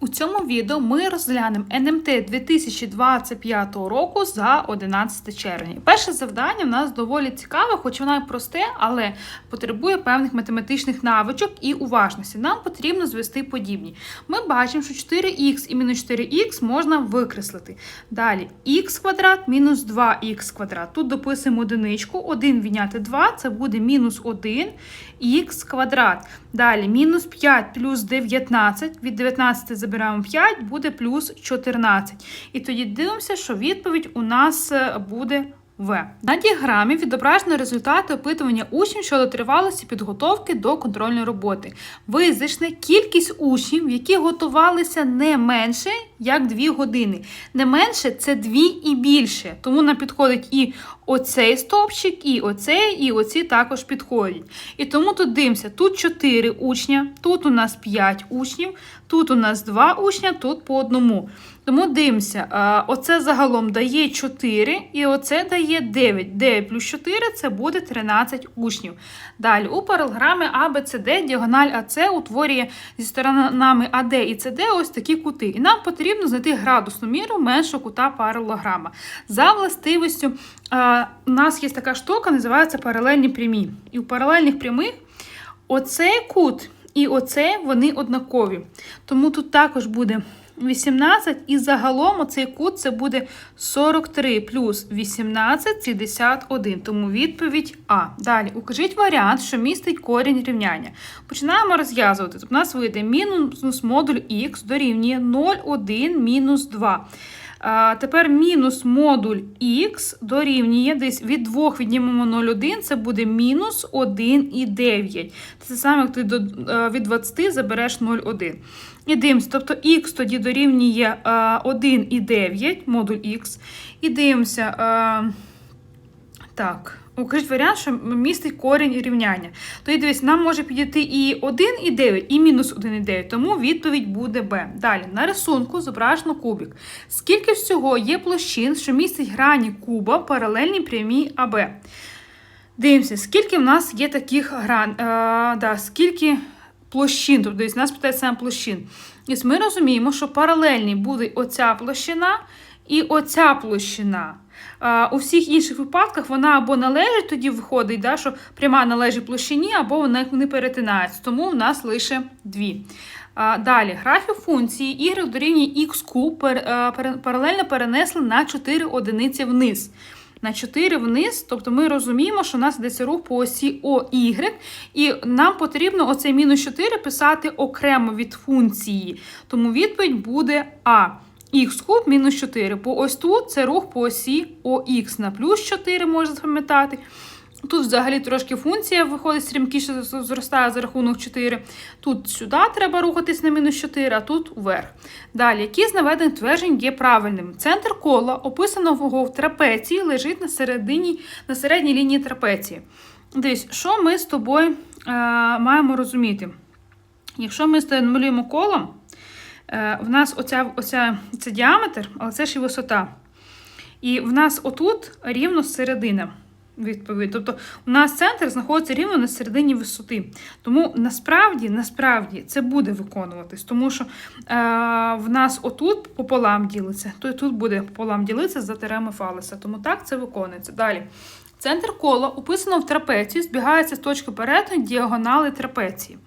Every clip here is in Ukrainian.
У цьому відео ми розглянемо НМТ 2025 року за 11 червня. Перше завдання в нас доволі цікаве, хоч воно і просте, але потребує певних математичних навичок і уважності. Нам потрібно звести подібні. Ми бачимо, що 4х і мінус 4х можна викреслити. Далі х квадрат мінус 2х квадрат. Тут дописуємо одиничку, 1 відняти 2, це буде мінус 1 х квадрат. Далі мінус 5 плюс 19, від 19 забираємо 5, буде плюс 14. І тоді дивимося, що відповідь у нас е, буде В. На діаграмі відображено результати опитування учнів щодо тривалості підготовки до контрольної роботи. Визначне кількість учнів, які готувалися не менше, як 2 години. Не менше це 2 і більше. Тому нам підходить і оцей стовпчик, і оцей, і оці також підходять. І тому тут дивимося, тут 4 учня, тут у нас 5 учнів, тут у нас 2 учня, тут по одному. Тому дивимося, оце загалом дає 4, і оце дає 9. 9 плюс 4 це буде 13 учнів. Далі у паралограмі ABCD діагональ АС утворює зі сторонами АД і СД ось такі кути. І нам потрібно знайти градусну міру меншого кута паралограма. За властивістю, у нас є така штука, називається паралельні прямі. І у паралельних прямих оцей кут і оцей вони однакові. Тому тут також буде 18, і загалом оцей кут це буде 43 плюс 18 – 71. Тому відповідь А. Далі укажіть варіант, що містить корінь рівняння. Починаємо розв'язувати. Тобто у нас вийде мінус модуль х дорівнює 0,1 мінус 2. Тепер мінус модуль х дорівнює десь від 2 віднімемо 0,1, це буде мінус 1,9. Це саме, як ти е, від 20 забереш 0,1. І дивимося, тобто х тоді дорівнює е, 1,9 модуль х. І дивимося, е, так, укажіть варіант, що містить корінь рівняння. Тоді дивись, нам може підійти і 1,9, і мінус 1,9, тому відповідь буде Б. Далі, на рисунку зображено кубик. Скільки всього є площин, що містить грані куба, паралельні прямій АБ? Дивимося, скільки в нас є таких гран, е, да, скільки площин, тобто десь нас питають саме площин. І ми розуміємо, що паралельні буде оця площина і оця площина. А, у всіх інших випадках вона або належить, тоді виходить, да, що пряма належить площині, або вони, вони перетинаються. Тому в нас лише дві. А, далі, графік функції y дорівнює х куб пер- паралельно перенесли на 4 одиниці вниз. На 4 вниз, тобто ми розуміємо, що у нас йдеться рух по осі OY, і нам потрібно оцей мінус 4 писати окремо від функції. Тому відповідь буде А. Х куб мінус 4. Бо ось тут це рух по осі ОХ на плюс 4, можна запам'ятати. Тут взагалі трошки функція виходить стрімкіше зростає за рахунок 4. Тут сюди треба рухатись на мінус 4, а тут вверх. Далі, які з наведених тверджень є правильним? Центр кола, описаного в трапеції, лежить на, середині, на середній лінії трапеції. Дивись, що ми з тобою е, маємо розуміти? Якщо ми малюємо колом, в нас оця, оця, це діаметр, але це ж і висота. І в нас отут рівно середина. Відповідь. Тобто у нас центр знаходиться рівно на середині висоти. Тому насправді, насправді це буде виконуватись, тому що е, в нас отут пополам ділиться, то тут буде пополам ділитися за теореми Фалеса. Тому так це виконується. Далі. Центр кола описано в трапеції, збігається з точки перетину діагонали трапеції.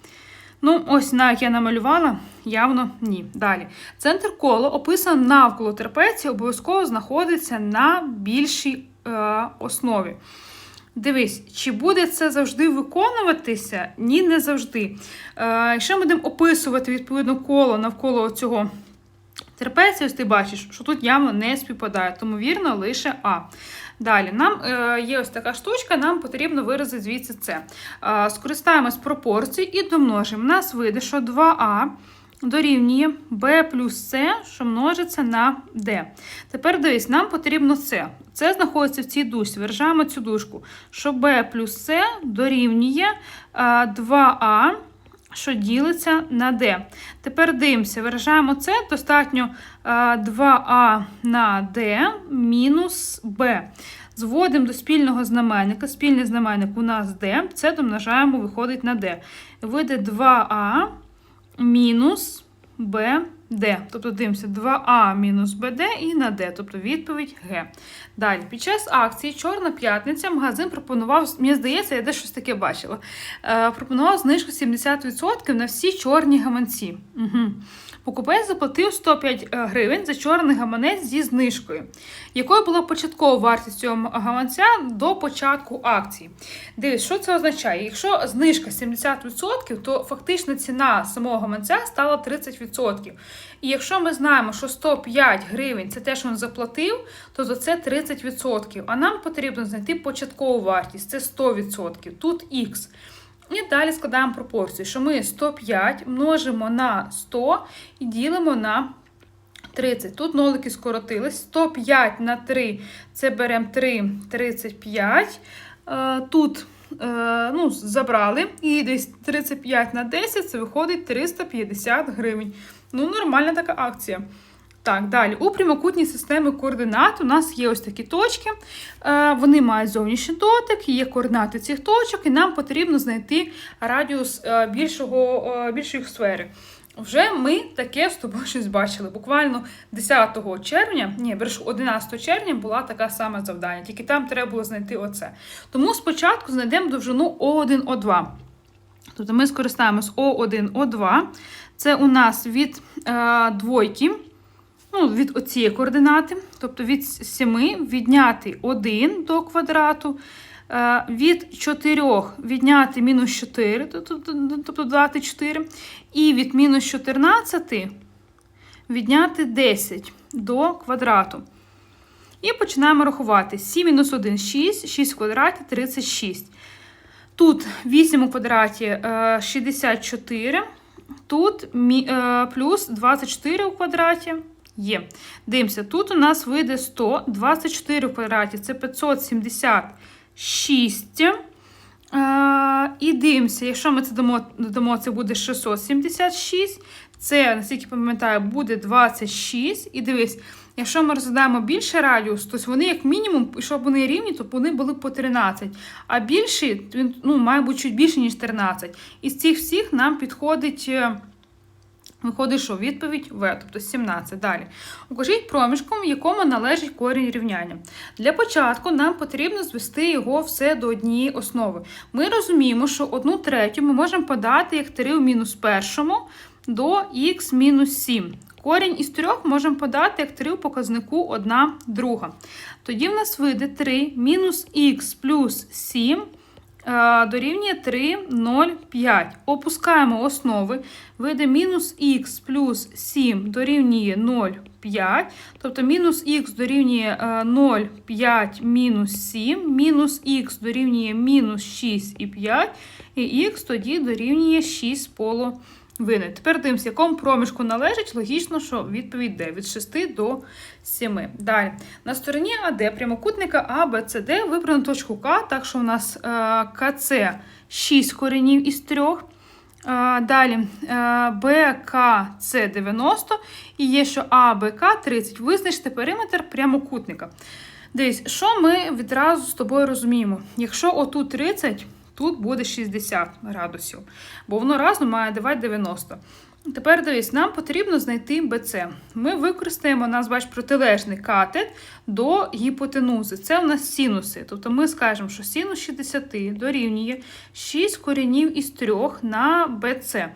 Ну, ось на як я намалювала, явно ні. Далі. Центр кола описано навколо трапеції, обов'язково знаходиться на більшій е, основі. Дивись, чи буде це завжди виконуватися? Ні, не завжди. Е, якщо ми будемо описувати відповідно коло навколо цього трапеції, ось ти бачиш, що тут явно не співпадає, тому вірно лише А. Далі, нам е, є ось така штучка, нам потрібно виразити звідси це. Е, скористаємось пропорцією і домножимо. У нас вийде, що 2А дорівнює b плюс c, що множиться на d. Тепер дивись, нам потрібно c. Це знаходиться в цій дужці. Виражаємо цю дужку, що b плюс c дорівнює е, 2а, що ділиться на d. Тепер дивимося, виражаємо це достатньо е, 2а на d мінус b. Зводимо до спільного знаменника. Спільний знаменник у нас d, це домножаємо, виходить на d. Вийде 2а мінус b Д. Тобто дивимося 2А мінус БД і на Д, тобто відповідь Г. Далі, під час акції Чорна п'ятниця магазин пропонував, мені здається, я десь щось таке бачила. Е, пропонував знижку 70% на всі чорні гаманці. Угу. Покупець заплатив 105 гривень за чорний гаманець зі знижкою, якою була початкова вартість цього гаманця до початку акції. Дивись, що це означає? Якщо знижка 70%, то фактично ціна самого гаманця стала 30%. І якщо ми знаємо, що 105 гривень це те, що він заплатив, то за це 30%. А нам потрібно знайти початкову вартість це 100%. Тут Х. І далі складаємо пропорцію, що ми 105 множимо на 100 і ділимо на 30. Тут нолики скоротились. 105 на 3 це беремо 3, 35. Е, Тут е, ну, забрали. І десь 35 на 10 це виходить 350 гривень. Ну, нормальна така акція. Так, далі. У прямокутній системі координат у нас є ось такі точки. Е, Вони мають зовнішній дотик, є координати цих точок, і нам потрібно знайти радіус е, більшого, е, більшої сфери. Вже ми таке з тобою щось бачили. Буквально 10 червня, ні, бережу, 11 червня була така сама завдання, тільки там треба було знайти оце. Тому спочатку знайдемо довжину О1, О2. Тобто ми скористаємось О1, О2. Це у нас від е, двойки ну, від оцієї координати, тобто від 7 відняти 1 до квадрату, е, від 4 відняти мінус 4, тобто додати 4, і від мінус 14 відняти 10 до квадрату. І починаємо рахувати. 7 мінус 1 6, 6 в квадраті 36. Тут 8 у квадраті е, 64, тут е, плюс 24 у квадраті. Є. Дивимося, тут у нас вийде 100, 24 в квадраті це 576. А, і дивимося, якщо ми це додамо, це буде 676. Це, наскільки пам'ятаю, буде 26. І дивись, якщо ми розглядаємо більше радіус, то вони, як мінімум, щоб вони рівні, то вони були по 13. А більший, він ну, має бути чуть більше, ніж 13. Із цих всіх нам підходить. Виходить, що відповідь В, тобто 17. Далі. Укажіть проміжком, якому належить корінь рівняння. Для початку нам потрібно звести його все до однієї основи. Ми розуміємо, що одну третю ми можемо подати як 3 у мінус першому до х мінус 7. Корінь із 3 можемо подати як 3 у показнику 1 друга. Тоді в нас вийде 3 мінус х плюс 7 дорівнює 3, 0, 5. Опускаємо основи. Вийде мінус х плюс 7 дорівнює 0, 5. Тобто мінус х дорівнює 0, 5 мінус 7, мінус х дорівнює мінус 6 і 5, і х тоді дорівнює 6 половиною. Тепер дивимося, якому проміжку належить. Логічно, що відповідь Д від 6 до 7. Далі. На стороні АД прямокутника А, Б, С, Д вибрано точку К, так що у нас е, КЦ 6 коренів із 3. Е, далі е, БКЦ 90 і є, що АБК 30. Визначте периметр прямокутника. Дивись, що ми відразу з тобою розуміємо? Якщо отут 30. Тут буде 60 градусів, бо воно разом має давати 90. Тепер дивись, нам потрібно знайти БЦ. Ми використаємо нас, бач, протилежний катет до гіпотенузи. Це у нас синуси. Тобто ми скажемо, що синус 60 дорівнює 6 коренів із 3 на BC.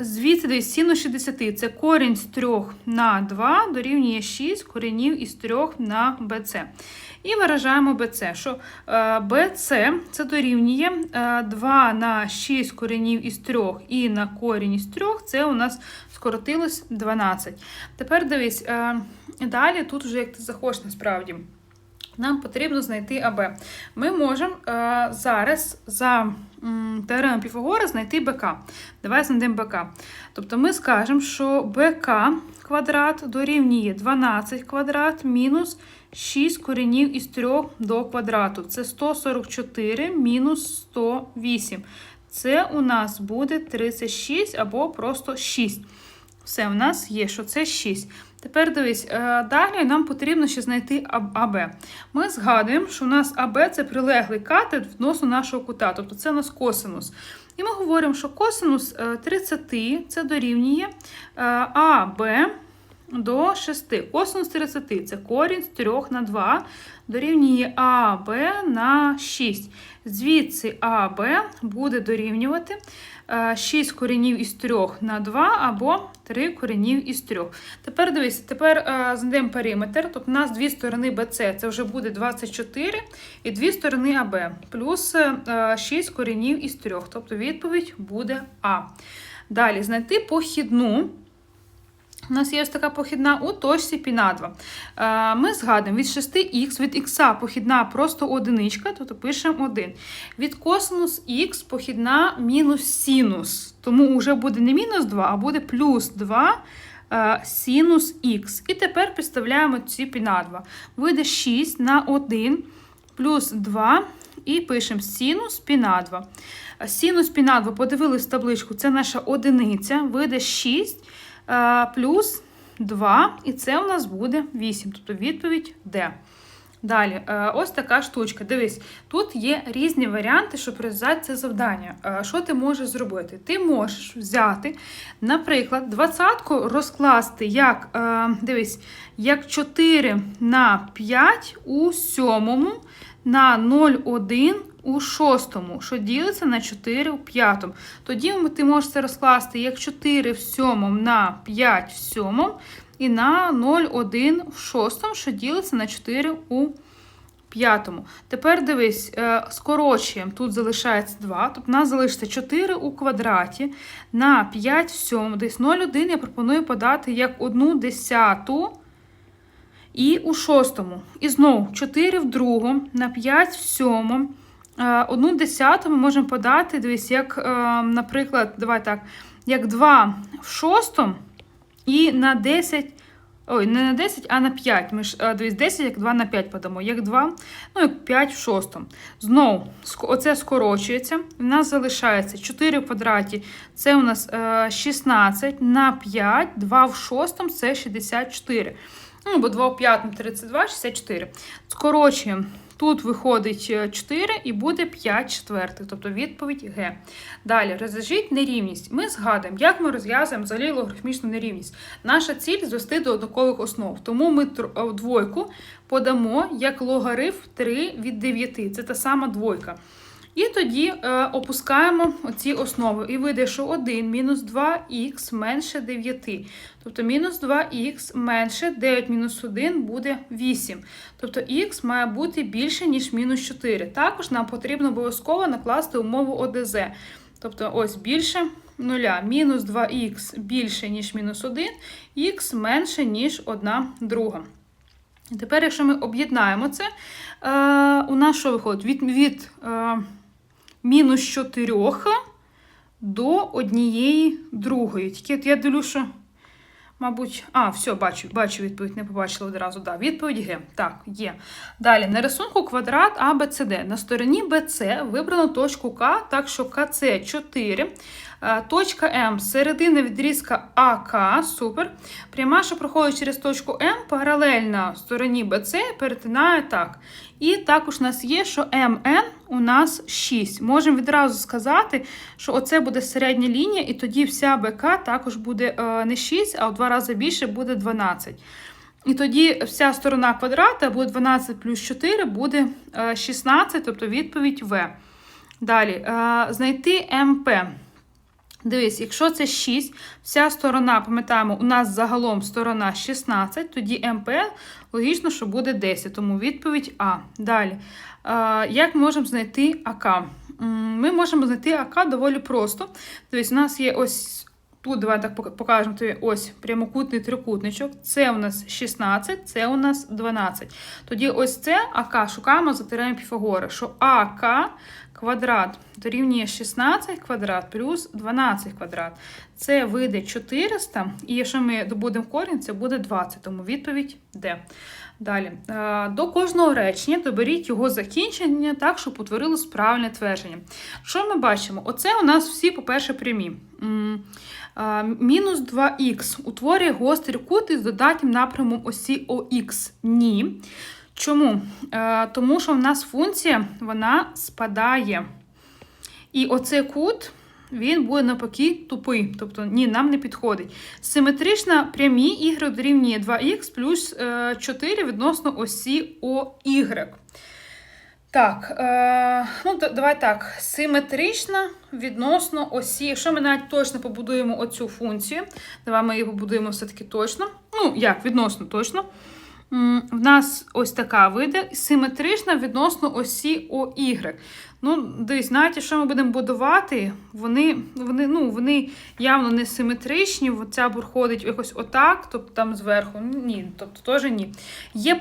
Звідси десь синус 60 це корінь з 3 на 2 дорівнює 6 коренів із 3 на BC. І виражаємо BC, що BC це дорівнює 2 на 6 коренів із 3 і на корінь із 3, це у нас скоротилось 12. Тепер дивись, далі тут вже як ти захочеш насправді. Нам потрібно знайти АБ. Ми можемо е, зараз за теоремою Піфагора знайти БК. Давай знайдемо БК. Тобто ми скажемо, що БК квадрат дорівнює 12 квадрат мінус 6 коренів із 3 до квадрату. Це 144 мінус 108. Це у нас буде 36 або просто 6. Все, у нас є, що це 6. Тепер дивись, е, далі нам потрібно ще знайти АБ. Ми згадуємо, що у нас АБ це прилеглий катет відносно нашого кута, тобто це у нас косинус. І ми говоримо, що косинус е, 30 це дорівнює е, АБ до 6. Косинус 30 це корінь з 3 на 2 дорівнює АБ на 6. Звідси АБ буде дорівнювати е, 6 коренів із 3 на 2 або 3 коренів із 3. Тепер дивись, тепер е, знайдемо периметр. Тобто у нас дві сторони BC, це вже буде 24, і дві сторони АБ, плюс е, 6 коренів із 3. Тобто відповідь буде А. Далі знайти похідну. У нас є ось така похідна у точці пі на 2. Е, Ми згадуємо від 6х, від х похідна просто одиничка, тобто пишемо 1. Від косинус х похідна мінус синус. Тому вже буде не мінус 2, а буде плюс 2 е, синус х. І тепер підставляємо ці пі на 2. Вийде 6 на 1 плюс 2 і пишемо синус пі на 2. Синус пі на 2, подивились в табличку, це наша одиниця, вийде 6 е, плюс 2, і це у нас буде 8. Тобто відповідь Д. Далі, е, ось така штучка. Дивись, тут є різні варіанти, щоб розв'язати це завдання. Е, Що ти можеш зробити? Ти можеш взяти, наприклад, двадцятку розкласти як, е, дивись, як 4 на 5 у сьомому на 0,1 у шостому, що ділиться на 4 у п'ятому. Тоді ти можеш це розкласти як 4 в сьомому на 5 в сьомому і на 0,1 в шостому, що ділиться на 4 у п'ятому. Тепер дивись, е, скорочуємо, тут залишається 2, тобто у нас залишиться 4 у квадраті на 5 в сьомому. Десь 0,1 я пропоную подати як 1 десяту і у шостому. І знову 4 в другому на 5 в сьомому. Е, Одну десяту ми можемо подати, дивись, як, е, наприклад, давай так, як 2 в шостому і на 10, ой, не на 10, а на 5. Ми ж, е, дивись, 10, як 2 на 5 подамо, як 2, ну, як 5 в шостому. Знову, оце скорочується. У нас залишається 4 в квадраті, це у нас е, 16 на 5, 2 в шостому, це 64. Ну, бо 2 в п'ятому 32, 64. Скорочуємо. Тут виходить е, 4 і буде 5 четвертих, тобто відповідь Г. Далі, розв'яжіть нерівність. Ми згадуємо, як ми розв'язуємо взагалі логарифмічну нерівність. Наша ціль звести до однакових основ. Тому ми е, двойку подамо як логарифм 3 від 9. Це та сама двойка. І тоді е, опускаємо оці основи. І вийде, що 1 мінус 2х менше 9. Тобто мінус 2х менше 9 мінус 1 буде 8. Тобто х має бути більше, ніж мінус 4. Також нам потрібно обов'язково накласти умову ОДЗ. Тобто ось більше 0. Мінус 2х більше, ніж мінус 1, х менше, ніж 1 друга. І тепер, якщо ми об'єднаємо це, е, у нас що виходить? Від, від е, мінус 4 до однієї другої. Тільки от я дивлюся, що, мабуть, а, все, бачу, бачу відповідь, не побачила одразу. Да, відповідь Г. Так, є. Далі, на рисунку квадрат ABCD. На стороні BC вибрано точку К, так що КЦ 4. Е, Точка М середина відрізка АК, супер. Пряма, що проходить через точку М, паралельна стороні БЦ, перетинає так. І також у нас є, що МН у нас 6. Можемо відразу сказати, що оце буде середня лінія, і тоді вся БК також буде е, не 6, а в два рази більше буде 12. І тоді вся сторона квадрата буде 12 плюс 4 буде е, 16, тобто відповідь В. Далі, е, знайти МП. Дивись, якщо це 6, вся сторона, пам'ятаємо, у нас загалом сторона 16, тоді МП логічно, що буде 10, тому відповідь А. Далі. Як можемо знайти АК? Ми можемо знайти АК доволі просто. Дивись, у нас є ось тут, давай так покажемо тобі ось прямокутний трикутничок. Це у нас 16, це у нас 12. Тоді ось це АК шукаємо за теоремою Піфагора, що АК квадрат дорівнює 16 квадрат плюс 12 квадрат. Це вийде 400, і якщо ми добудемо корінь, це буде 20, тому відповідь Д. Далі. Е, До кожного речення доберіть його закінчення так, щоб утворилось правильне твердження. Що ми бачимо? Оце у нас всі, по-перше, прямі. Е, Мінус 2х утворює гострий кут із додатнім напрямом осі ОХ. Ні. Чому? Е, Тому що в нас функція вона спадає. І оцей кут він буде навпаки тупий. Тобто ні, нам не підходить. Симетрична прямі y дорівнює 2х плюс е, 4 відносно осі OY. Так, е, ну давай так. Симетрична відносно осі. Якщо ми навіть точно побудуємо оцю функцію, давай ми її побудуємо все-таки точно. Ну, як, відносно точно. В нас ось така вийде симетрична відносно осі OY. Ну, дивись, навіть якщо ми будемо будувати, вони, вони, ну, вони явно не симетричні. Ця проходить якось отак, тобто там зверху. Ні, тобто теж ні. Є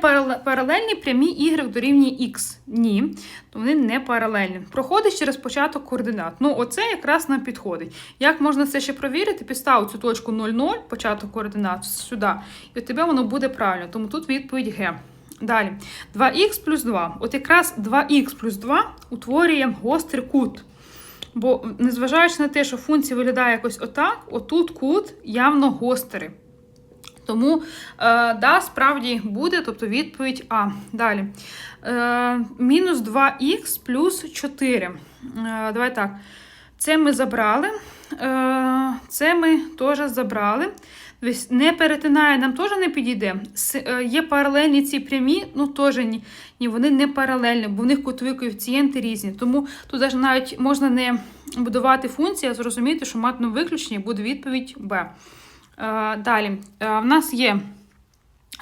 паралельні прямі y дорівнює x. Ні, то вони не паралельні. Проходить через початок координат. Ну, оце якраз нам підходить. Як можна це ще провірити? Підстав цю точку 0,0, початок координат сюди, і у тебе воно буде правильно. Тому тут відповідь Г. Далі. 2х плюс 2. От якраз 2х плюс 2 утворює гострий кут. Бо, незважаючи на те, що функція виглядає якось отак, отут кут явно гострий. Тому, е, да, справді буде, тобто відповідь А. Далі. Е, мінус 2х плюс 4. Е, давай так. Це ми забрали. Е, це ми теж забрали. Тобто не перетинає, нам теж не підійде. Е, Є паралельні ці прямі, ну теж ні, ні, вони не паралельні, бо в них кутові коефіцієнти різні. Тому тут навіть можна не будувати функції, а зрозуміти, що матно виключення буде відповідь Б. Е, Далі, Е, в нас є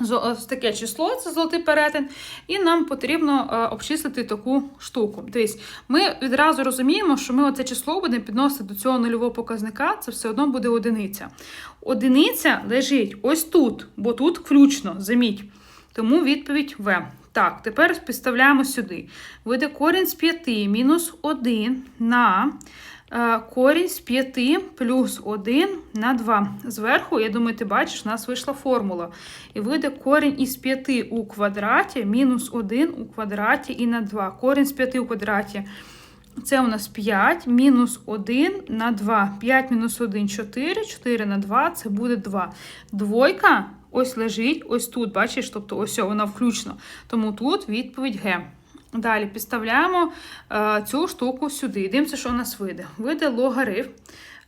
ось таке число, це золотий перетин, і нам потрібно е, обчислити таку штуку. Тобто ми відразу розуміємо, що ми оце число будемо підносити до цього нульового показника, це все одно буде одиниця. Одиниця лежить ось тут, бо тут включно, заміть. Тому відповідь В. Так, тепер підставляємо сюди. Вийде корінь з 5 мінус 1 на е, корінь з 5 плюс 1 на 2. Зверху, я думаю, ти бачиш, у нас вийшла формула. І вийде корінь із 5 у квадраті мінус 1 у квадраті і на 2. Корінь з 5 у квадраті. Це у нас 5 мінус 1 на 2. 5 мінус 1 4, 4 на 2 це буде 2. Двойка ось лежить, ось тут, бачиш, тобто ось вона включно. Тому тут відповідь Г. Далі підставляємо е, цю штуку сюди. Дивимося, що у нас вийде. Вийде логарифм.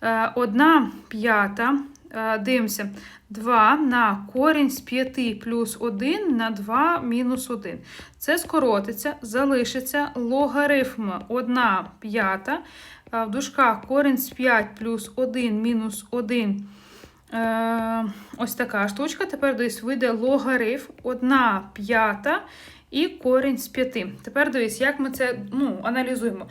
Е, 1 п'ята. Е, дивимося. 2 на корінь з 5 плюс 1 на 2 мінус 1. Це скоротиться, залишиться логарифм 1 п'ята. В дужках корінь з 5 плюс 1 мінус 1. Е, ось така штучка. Тепер десь вийде логарифм 1 п'ята і корінь з 5. Тепер дивись, як ми це ну, аналізуємо.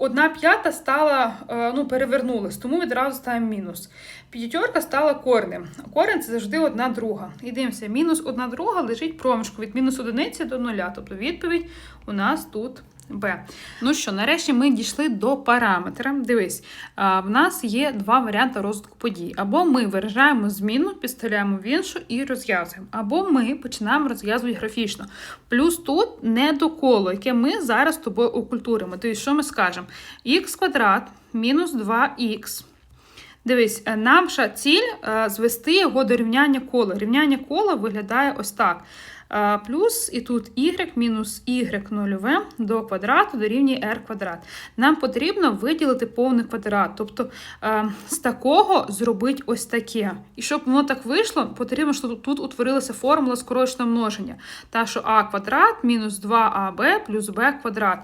Одна п'ята стала, е, ну, перевернулась, тому відразу ставимо мінус. П'ятерка стала корнем. Корень це завжди одна друга. І дивимося, мінус одна друга лежить проміжку від мінус одиниці до нуля. Тобто відповідь у нас тут Б. Ну що, нарешті ми дійшли до параметра. Дивись, в нас є два варіанти розвитку подій. Або ми виражаємо зміну, підставляємо в іншу і розв'язуємо. Або ми починаємо розв'язувати графічно. Плюс тут не до коло, яке ми зараз з тобою окультуримо. Тобто, що ми скажемо? х квадрат мінус 2х. Дивись, е, наша ціль е, звести його до рівняння кола. Рівняння кола виглядає ось так. Плюс і тут y мінус y нульове до квадрату дорівнює r квадрат. Нам потрібно виділити повний квадрат. Тобто е, з такого зробити ось таке. І щоб воно так вийшло, потрібно, щоб тут утворилася формула скороченого множення. Та, що а квадрат мінус 2аб плюс b квадрат.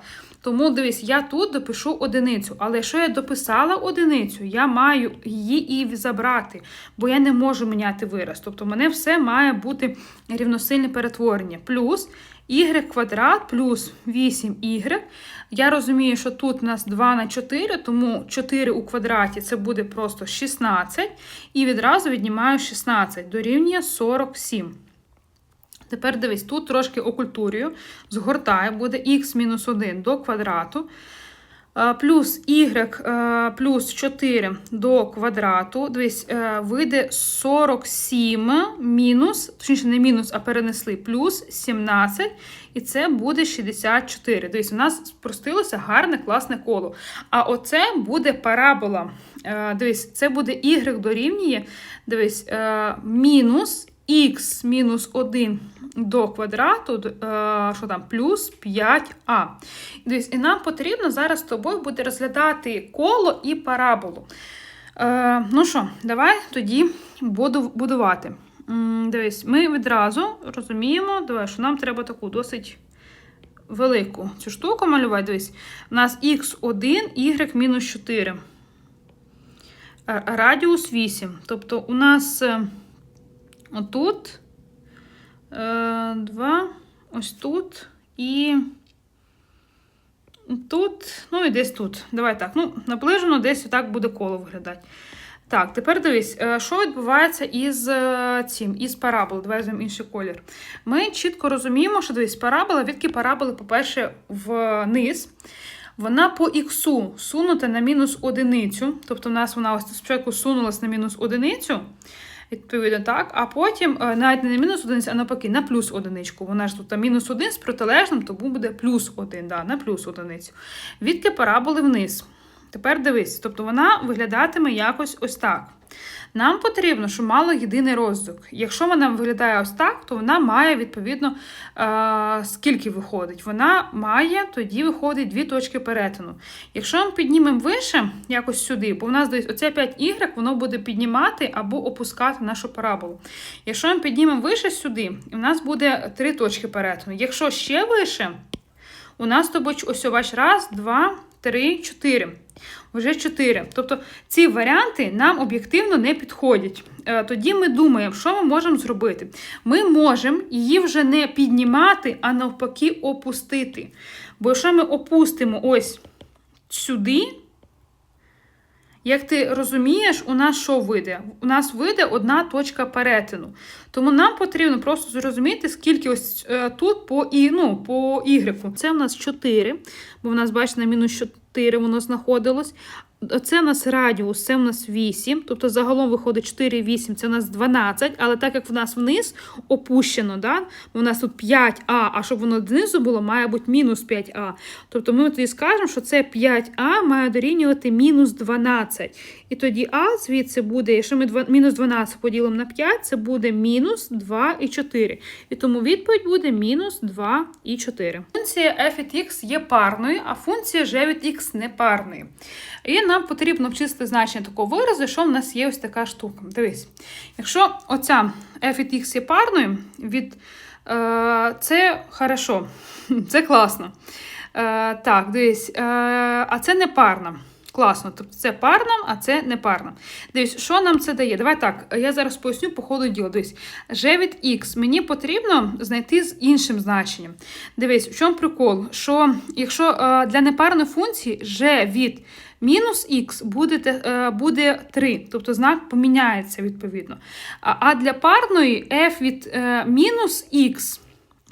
Тому дивись, я тут допишу одиницю, але якщо я дописала одиницю, я маю її і забрати, бо я не можу міняти вираз. Тобто, мене все має бути рівносильне перетворення. Плюс y квадрат плюс 8y. Я розумію, що тут у нас 2 на 4, тому 4 у квадраті це буде просто 16. І відразу віднімаю 16, дорівнює 47. Тепер дивись, тут трошки окультурюю, згортаю, буде х-1 до квадрату. Е, Плюс y е, плюс 4 до квадрату. Дивись, е, вийде 47 мінус, точніше, не мінус, а перенесли, плюс 17, і це буде 64. Дивись, у нас спростилося гарне, класне коло. А оце буде парабола. Дивись, це буде y дорівнює, дивись, мінус х мінус 1 до квадрату, е, що там, плюс 5а. І нам потрібно зараз з тобою буде розглядати коло і параболу. Е, Ну що, давай тоді буду будувати. Дивись, ми відразу розуміємо, давай, що нам треба таку досить велику цю штуку малювати. Дивись, у нас х1, y мінус 4. Е, Радіус 8. Тобто у нас отут е, 2, ось тут і тут, ну і десь тут. Давай так. Ну, наближено десь так буде коло виглядати. Так, тепер дивись, е, що відбувається із е, цим, із парабол. Давай візьмемо інший колір. Ми чітко розуміємо, що дивись, парабола, відки параболи, по-перше, вниз. Вона по іксу сунута на мінус одиницю. Тобто, в нас вона ось спочатку сунулась на мінус одиницю. Відповідно, так. А потім е, навіть не на мінус одиницю, а навпаки, на плюс одиничку. Вона ж тут мінус один з протилежним, тому буде плюс один, да, на плюс одиницю. Відки параболи вниз. Тепер дивись, тобто вона виглядатиме якось ось так. Нам потрібно, щоб мала єдиний роздок. Якщо вона виглядає ось так, то вона має, відповідно, е, скільки виходить? Вона має тоді виходить дві точки перетину. Якщо ми піднімемо вище, якось сюди, бо в нас десь оце 5y, воно буде піднімати або опускати нашу параболу. Якщо ми піднімемо вище сюди, у нас буде три точки перетину. Якщо ще вище, у нас то ось бач, раз, два, три, чотири. Вже 4. Тобто ці варіанти нам об'єктивно не підходять. Е, Тоді ми думаємо, що ми можемо зробити. Ми можемо її вже не піднімати, а навпаки, опустити. Бо якщо ми опустимо ось сюди, як ти розумієш, у нас що вийде? У нас вийде одна точка перетину. Тому нам потрібно просто зрозуміти, скільки ось е, тут по і, ну, по Y. Це у нас 4, бо в нас, бачите, на мінус 4 воно знаходилось. Це у нас радіус, це у нас 8, тобто загалом виходить 4, 8, це у нас 12, але так як в нас вниз опущено, да, у нас тут 5а, а щоб воно знизу було, має бути мінус 5а. Тобто ми тоді скажемо, що це 5а має дорівнювати мінус 12. І тоді а звідси буде, якщо ми 2, мінус 12 поділимо на 5, це буде мінус 2 і 4. І тому відповідь буде мінус 2 і 4. Функція f від x є парною, а функція g від x не парною. І нам потрібно вчити значення такого виразу, що в нас є ось така штука. Дивись, якщо оця f від x є парною, від, е, це хорошо, це класно. Е, так, дивись, е, а це не парна. Класно, тобто це парна, а це не парна. Дивись, що нам це дає? Давай так, я зараз поясню по ходу діла. Дивись, g від x мені потрібно знайти з іншим значенням. Дивись, в чому прикол? Що якщо е, для непарної функції g від мінус х буде е, буде 3, тобто знак поміняється відповідно. А, для парної f від е, мінус х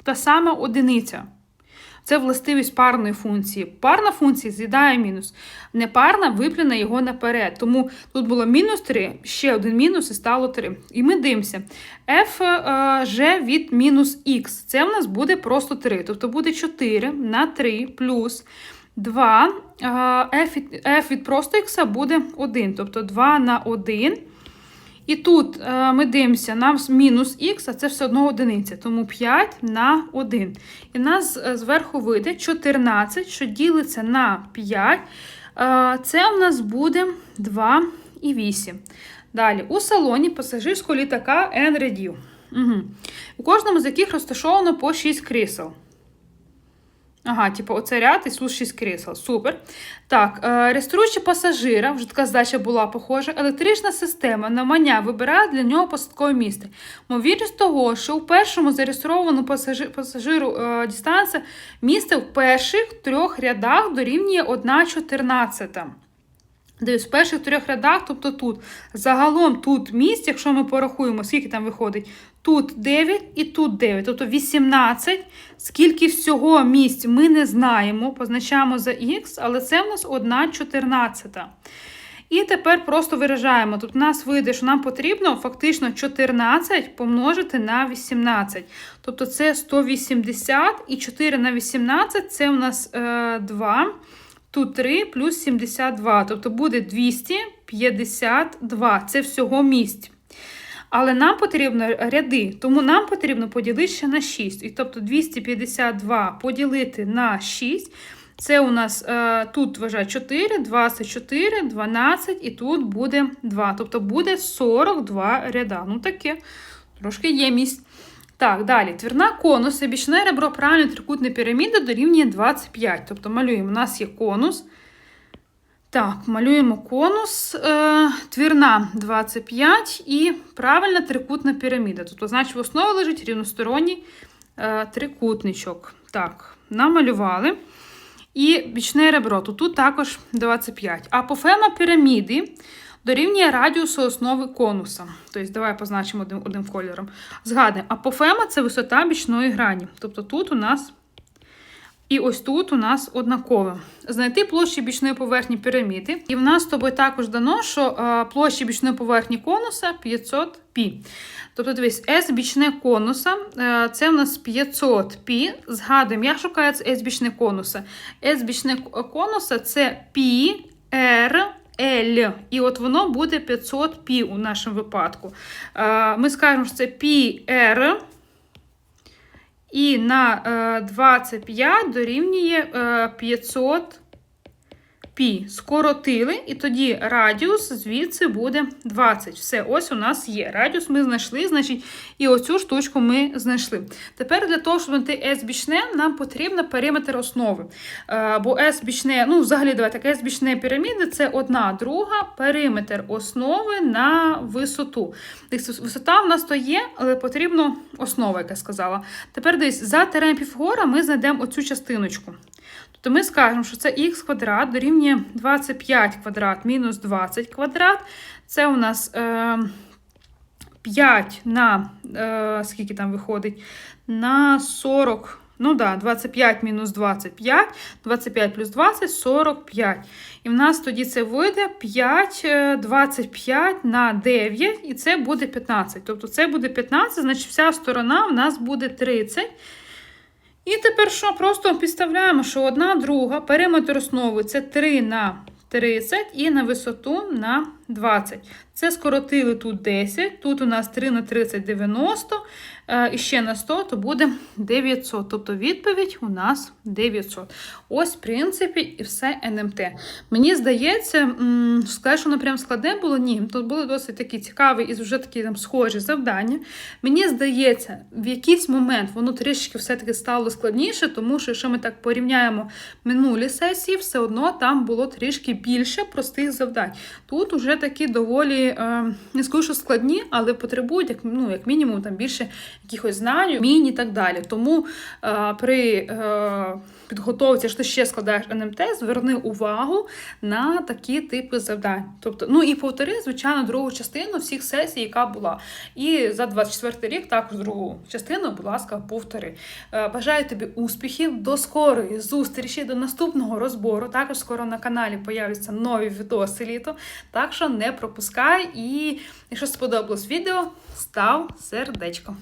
та сама одиниця. Це властивість парної функції. Парна функція з'їдає мінус. Непарна виплюне його наперед. Тому тут було мінус 3, ще один мінус і стало 3. І ми дивимося. f g від мінус х. Це в нас буде просто 3. Тобто буде 4 на 3 плюс 2. f від, f від просто х буде 1. Тобто 2 на 1. І тут е, ми дивимося, нам мінус х, а це все одно одиниця, тому 5 на 1. І нас е, зверху вийде 14, що ділиться на 5. Е, це у нас буде 2 і 8. Далі, у салоні пасажирського літака N рядів. Угу. У кожному з яких розташовано по 6 крісел. Ага, типу, оце ряд і сус 6 крісел. Супер. Так, е, реєструючи пасажира, вже така здача була похожа, електрична система намання вибирає для нього посадкове місце. Ймовірність того, що у першому зареєстрованому пасажир, пасажиру е, дистанція місце в перших трьох рядах дорівнює 1,14. Дивись, в перших трьох рядах, тобто тут. Загалом тут місць, якщо ми порахуємо, скільки там виходить, тут 9 і тут 9, тобто 18. Скільки всього місць ми не знаємо, позначаємо за х, але це в нас 1,14. І тепер просто виражаємо. Тут у нас вийде, що нам потрібно фактично 14 помножити на 18. Тобто це 180 і 4 на 18 це у нас е, 2. Тут 3 плюс 72, тобто буде 252. Це всього місць. Але нам потрібно ряди, тому нам потрібно поділити ще на 6. І тобто 252 поділити на 6. Це у нас е, тут вважаю 4, 24, 12 і тут буде 2. Тобто буде 42 ряда. Ну таке, трошки ємість. Так, далі. Твірна конуса, бічне ребро правильної трикутної піраміди дорівнює 25. Тобто малюємо, у нас є конус. Так, малюємо конус, е, твірна 25 і правильна трикутна піраміда. Тобто, значить, в основі лежить рівносторонній е, трикутничок. Так, намалювали. І бічне ребро, то тут також 25. Апофема піраміди дорівнює радіусу основи конуса. Тобто, давай позначимо одним, одним кольором. Згадуємо, апофема це висота бічної грані. Тобто тут у нас і ось тут у нас однакове. Знайти площі бічної поверхні піраміди. І в нас з тобою також дано, що е, площі бічної поверхні конуса 500 π. Тобто, дивись, S бічне конуса е, це в нас 500 π. Згадуємо, як шукається S бічне конуса. S бічне конуса це π, R, L. І от воно буде 500 π у нашому випадку. Е, Ми скажемо, що це πr. І на е, 25 дорівнює е, 500 пі. Скоротили, і тоді радіус звідси буде 20. Все, ось у нас є. Радіус ми знайшли, значить, і оцю штучку ми знайшли. Тепер для того, щоб знайти S бічне, нам потрібно периметр основи. Е, бо S бічне, ну, взагалі, давайте, S бічне піраміди це одна друга периметр основи на висоту. Висота в нас то є, але потрібно основа, як я сказала. Тепер десь за теорем Піфагора ми знайдемо оцю частиночку. То ми скажемо, що це х квадрат дорівнює 25 квадрат мінус 20 квадрат. Це у нас е, 5 на е, скільки там виходить? На 40. Ну да, 25 мінус 25, 25 плюс 20 45. І в нас тоді це вийде 5, 25 на 9, і це буде 15. Тобто це буде 15, значить вся сторона в нас буде 30. І тепер що? Просто підставляємо, що одна друга, периметр основи це 3 на 30 і на висоту на 20. Це скоротили тут 10, тут у нас 3 на 30 90, і ще на 100, то буде 900. Тобто відповідь у нас 900. Ось, в принципі, і все НМТ. Мені здається, сказати, що воно прям складне було, ні. Тут були досить такі цікаві і вже такі там схожі завдання. Мені здається, в якийсь момент воно трішки все-таки стало складніше, тому що, якщо ми так порівняємо минулі сесії, все одно там було трішки більше простих завдань. Тут уже такі доволі, е, не скажу, що складні, але потребують, як ну, як мінімум, там більше якихось знань, вмінь і так далі. Тому е, при е, підготовці, що ти ще складаєш НМТ, зверни увагу на такі типи завдань. Тобто, ну і повтори, звичайно, другу частину всіх сесій, яка була. І за 24 рік також другу частину, будь ласка, повтори. Е, бажаю тобі успіхів, до скорої зустрічі, до наступного розбору. Також скоро на каналі появляться нові відоси літо. Так що не пропускай. І якщо сподобалось відео, став сердечко.